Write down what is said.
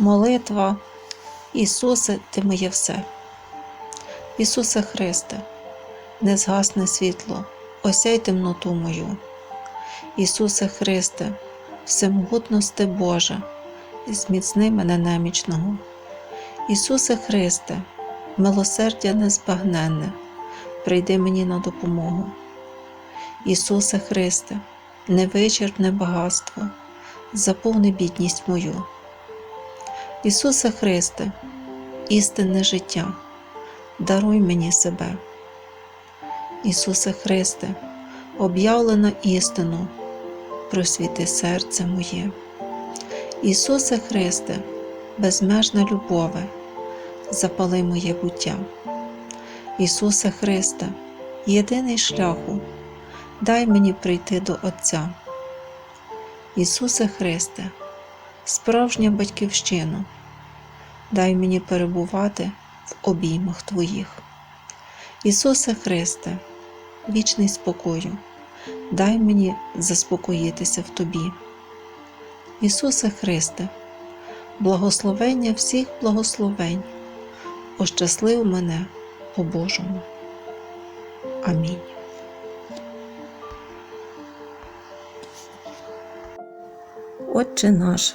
Молитва. Ісусе, Ти моє все. Ісусе Христе, не згасне світло, осяй темноту мою. Ісусе Христе, всемогутності Божа, зміцни мене немічного. Ісусе Христе, милосердя незбагненне, прийди мені на допомогу. Ісусе Христе, невичерпне багатство, заповни бідність мою. Ісусе Христе, істинне життя, даруй мені себе. Ісусе Христе, об'явлена істину, просвіти серце моє. Ісусе Христе, безмежна любове, запали моє буття. Ісусе Христе, єдиний шляху, дай мені прийти до Отця. Ісусе Христе, справжня батьківщина, дай мені перебувати в обіймах Твоїх. Ісусе Христе, вічний спокою, дай мені заспокоїтися в Тобі. Ісусе Христе, благословення всіх благословень, ощаслив мене по Божому. Амінь. Отче наш,